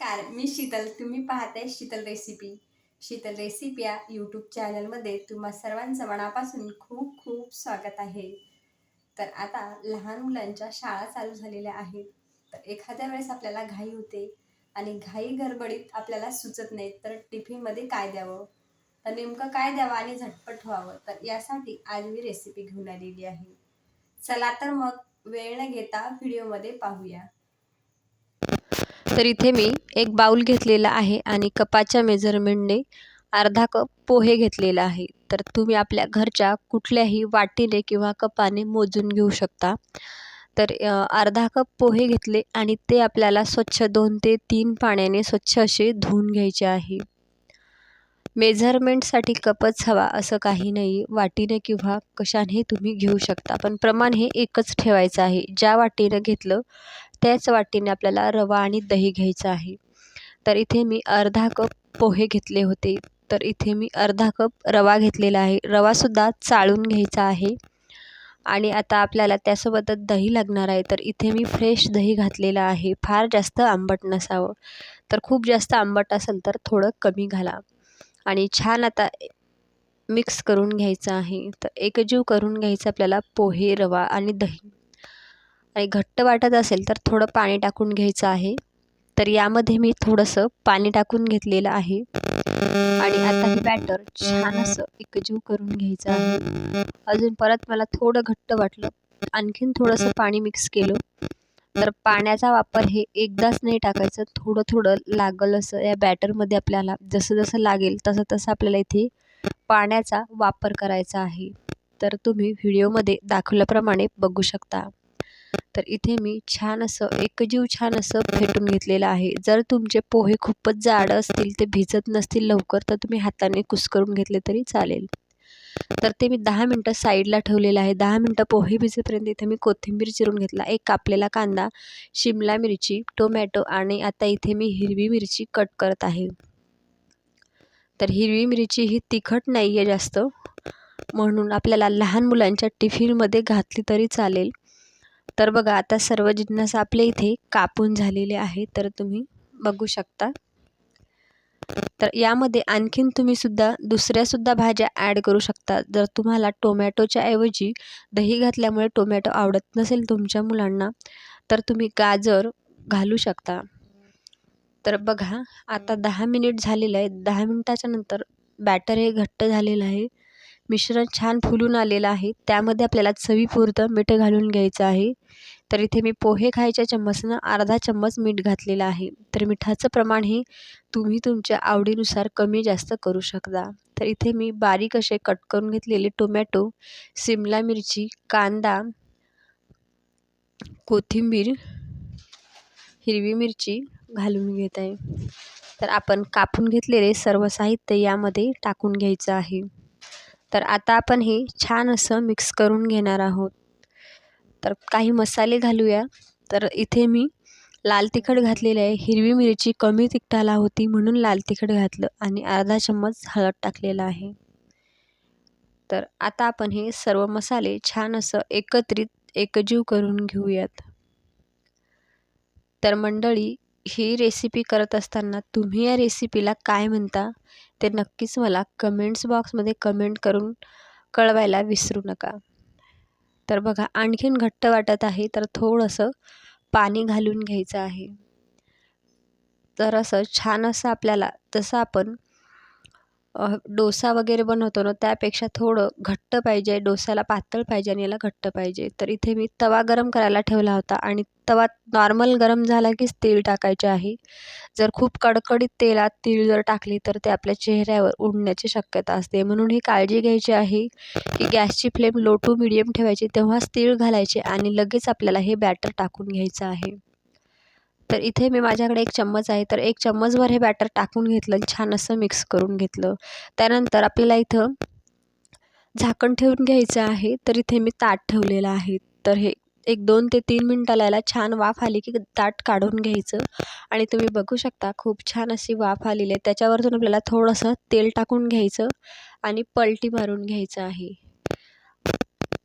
नमस्कार मी शीतल. तुम्ही पाहताय शीतल रेसिपी. शीतल रेसिपी या यूट्यूब चॅनलमध्ये तुम्हा सर्वांचं मनापासून खूप खूप स्वागत आहे. तर आता लहान मुलांच्या शाळा चालू झालेल्या आहेत. तर एखाद्या वेळेस आपल्याला घाई होते आणि घाई गडबडीत आपल्याला सुचत नाही तर टिफिनमध्ये काय द्यावं? तर नेमकं काय द्यावं आणि झटपट व्हावं? तर यासाठी आज मी रेसिपी घेऊन आलेली आहे. चला तर मग वेळ न घेता व्हिडिओमध्ये पाहूया. तर इथे मी एक बाऊल घेतलेला आहे आणि कपाच्या मेजरमेंटने अर्धा कप पोहे घेतलेला आहे. तर तुम्ही आपल्या घरच्या कुठल्याही वाटीने किंवा कपाने मोजून घेऊ शकता. तर अर्धा कप पोहे घेतले आणि ते आपल्याला स्वच्छ दोन ते तीन पाण्याने स्वच्छ असे धुवून घ्यायचे आहे. मेझरमेंटसाठी कपच हवा असं काही नाही वाटीने किंवा कशाने तुम्ही घेऊ शकता. पण प्रमाण हे एकच ठेवायचं आहे. ज्या वाटीनं घेतलं त्याच वाटीने आपल्याला रवा आणि दही घ्यायचं आहे. तर इथे मी अर्धा कप पोहे घेतले होते. तर इथे मी अर्धा कप रवा घेतलेला आहे. रवासुद्धा चाळून घ्यायचा आहे. आणि आता आपल्याला त्यासोबतच दही लागणार आहे. तर इथे मी फ्रेश दही घातलेलं आहे. फार जास्त आंबट नसावं. तर खूप जास्त आंबट असेल तर थोडं कमी घाला. आणि छान आता मिक्स करून घ्यायचं आहे. तर एकजीव करून घ्यायचं आपल्याला पोहे रवा आणि दही. आणि घट्ट वाटत असेल तर थोडं पाणी टाकून घ्यायचं आहे. तर यामध्ये मी थोडंसं पाणी टाकून घेतलेलं आहे. आणि आता हे बॅटर छान असं एकजीव करून घ्यायचं आहे. अजून परत मला थोडं घट्ट वाटलं. आणखीन थोडंसं पाणी मिक्स केलं. तर पाण्याचा वापर हे एकदाच नाही टाकायचं. थोडं थोडं लागल असं या बॅटरमध्ये आपल्याला जसं जसं लागेल तसं तसं आपल्याला इथे पाण्याचा वापर करायचा आहे. तर तुम्ही व्हिडिओमध्ये दाखवल्याप्रमाणे बघू शकता. तर इथे मी छान असं एकजीव छान असं फेटून घेतलेलं आहे. जर तुमचे पोहे खूपच जाड असतील ते भिजत नसतील लवकर तर तुम्ही हाताने कुस्करून घेतले तरी चालेल. तर ते मी दहा मिनटं साईडला ठेवलेलं आहे. दहा मिनटं पोहे भिजेपर्यंत इथे मी कोथिंबीर चिरून घेतला. एक कापलेला कांदा शिमला मिरची टोमॅटो आणि आता इथे मी हिरवी मिरची कट करत आहे. तर हिरवी मिरची ही तिखट नाही आहे जास्त म्हणून आपल्याला लहान मुलांच्या टिफिनमध्ये घातली तरी चालेल. तर बघा आता सर्व जिन्नस आपले इथे कापून झालेले आहे तर तुम्ही बघू शकता. तर यामध्ये आणखीन तुम्ही सुद्धा दुसऱ्यासुद्धा भाज्या ॲड करू शकता. जर तुम्हाला टोमॅटोच्या ऐवजी दही घातल्यामुळे टोमॅटो आवडत नसेल तुमच्या मुलांना तर तुम्ही गाजर घालू शकता. तर बघा आता दहा मिनिट झालेलं आहे दहा मिनिटाच्या नंतर बॅटर हे घट्ट झालेलं आहे. मिश्रण छान फुलून आलेलं आहे. त्यामध्ये आपल्याला चवीपुरतं मीठ घालून घ्यायचं आहे. तर इथे मी पोहे खायच्या चम्मचनं अर्धा चम्मच मीठ घातलेलं आहे. तर मिठाचं प्रमाण हे तुम्ही तुमच्या आवडीनुसार कमी जास्त करू शकता. तर इथे मी बारीक असे कट करून घेतलेले टोमॅटो सिमला मिरची कांदा कोथिंबीर हिरवी मिरची घालून घेत आहे. तर आपण कापून घेतलेले सर्व साहित्य यामध्ये टाकून घ्यायचं आहे. तर आता आपण हे छान असं मिक्स करून घेणार आहोत. तर काही मसाले घालूया. तर इथे मी लाल तिखट घातलेले आहे. हिरवी मिरची कमी तिखटाला होती म्हणून लाल तिखट घातलं आणि अर्धा चम्मच हळद टाकलेला आहे. तर आता आपण हे सर्व मसाले छान असं एकत्रित एकजीव करून घेऊयात. तर मंडळी ही रेसिपी करत असताना तुम्ही या रेसिपीला काय म्हणता? ते नक्कीच मला कमेंट्स बॉक्समध्ये कमेंट करून कळवायला विसरू नका. तर बघा आणखीन घट्ट वाटत आहे तर थोडंसं पाणी घालून घ्यायचं आहे. तर असं छान असं आपल्याला तसं आपण डोसा वगैरे बनवतो ना त्यापेक्षा थोडं घट्ट पाहिजे. डोस्याला पातळ पाहिजे आणि याला घट्ट पाहिजे. तर इथे मी तवा गरम करायला ठेवला होता आणि तवा नॉर्मल गरम झाला कीच तेल टाकायचे आहे. जर खूप कडकडीत तेलात तीळ जर टाकली तर ते आपल्या चेहऱ्यावर उडण्याची शक्यता असते. म्हणून ही काळजी घ्यायची आहे की गॅसची फ्लेम लो टू मिडियम ठेवायची. तेव्हाच तीळ घालायचे आणि लगेच आपल्याला हे बॅटर टाकून घ्यायचं आहे. तर इथे मी माझ्याकडे एक चम्मच आहे. तर एक चम्मचभर हे बॅटर टाकून घेतलं छान असं मिक्स करून घेतलं. त्यानंतर आपल्याला इथं झाकण ठेवून घ्यायचं आहे. तर इथे मी ताट ठेवलेलं आहे. तर हे एक दोन ते तीन मिनटाला याला छान वाफ आली की ताट काढून घ्यायचं. आणि तुम्ही बघू शकता खूप छान अशी वाफ आलेली आहे. त्याच्यावरतून आपल्याला थोडंसं तेल टाकून घ्यायचं आणि पलटी मारून घ्यायचं आहे.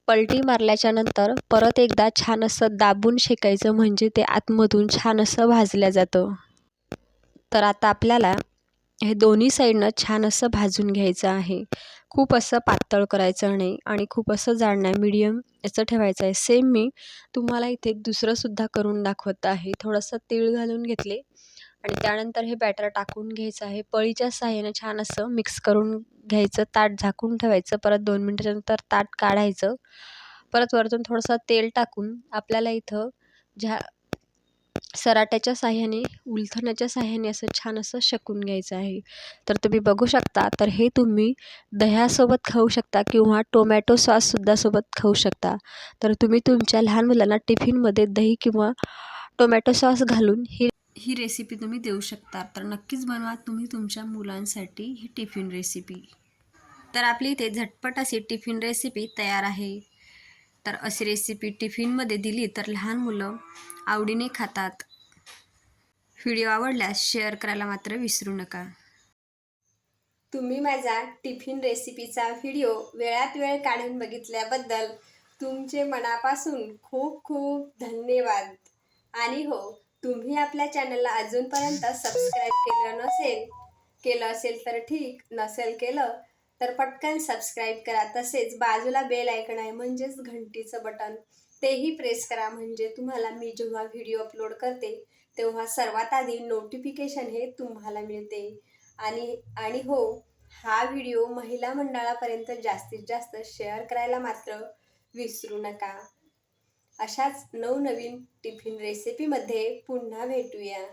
पलटी मारल्याच्या नंतर परत एकदा छान असं दाबून शेकायचं म्हणजे ते आतमधून छान असं भाजलं जातं. तर आता आपल्याला हे दोन्ही साईडनं छान असं भाजून घ्यायचं आहे. खूप असं पातळ करायचं नाही आणि खूप असं जाड नाही मीडियम याचं ठेवायचं आहे. सेम मी तुम्हाला इथे दुसरंसुद्धा करून दाखवत आहे. थोडंसं तीळ घालून घेतले. आणि त्यानंतर हे बॅटर टाकून घ्यायचं आहे. पळीच्या साहाय्याने छान असं मिक्स करून घ्यायचं. ताट झाकून ठेवायचं. परत दोन मिनटानंतर ताट काढायचं. परत वरतून थोडंसं तेल टाकून आपल्याला इथं झा सराट्याच्या साह्याने उलथण्याच्या साह्याने असं छान असं शकून घ्यायचं आहे. तर तुम्ही बघू शकता. तर हे तुम्ही दह्यासोबत खाऊ शकता किंवा टोमॅटो सॉससुद्धा सोबत खाऊ शकता. तर तुम्ही तुमच्या लहान मुलांना टिफिनमध्ये दही किंवा टोमॅटो सॉस घालून ही ही रेसिपी तुम्ही देऊ शकता. तर नक्कीच बनवा. तुम्ही तुमच्या मुलांसाठी ही टिफिन रेसिपी तर आपली इथे झटपट अशी टिफिन रेसिपी तयार आहे. तर अशी रेसिपी टिफिनमध्ये दिली तर लहान मुलं आवडीने खातात. व्हिडिओ आवडल्यास शेअर करायला मात्र विसरू नका. तुम्ही माझा टिफिन रेसिपीचा व्हिडिओ वेळात वेळ काढून बघितल्याबद्दल तुमचे मनापासून खूप खूप धन्यवाद. आणि हो तुम्ही आपल्या चॅनलला अजूनपर्यंत सबस्क्राईब केलं नसेल केलं असेल तर ठीक नसेल केलं तर पटकन सबस्क्राईब करा. तसेच बाजूला बेल ऐकण आहे म्हणजेच घंटीचं बटन तेही प्रेस करा. म्हणजे तुम्हाला मी जेव्हा व्हिडिओ अपलोड करते तेव्हा सर्वात आधी नोटिफिकेशन हे तुम्हाला मिळते. आणि आणि हो हा व्हिडिओ महिला मंडळापर्यंत जास्तीत जास्त शेअर करायला मात्र विसरू नका. अशाच नवनवीन टिफिन रेसिपीमध्ये पुन्हा भेटूया.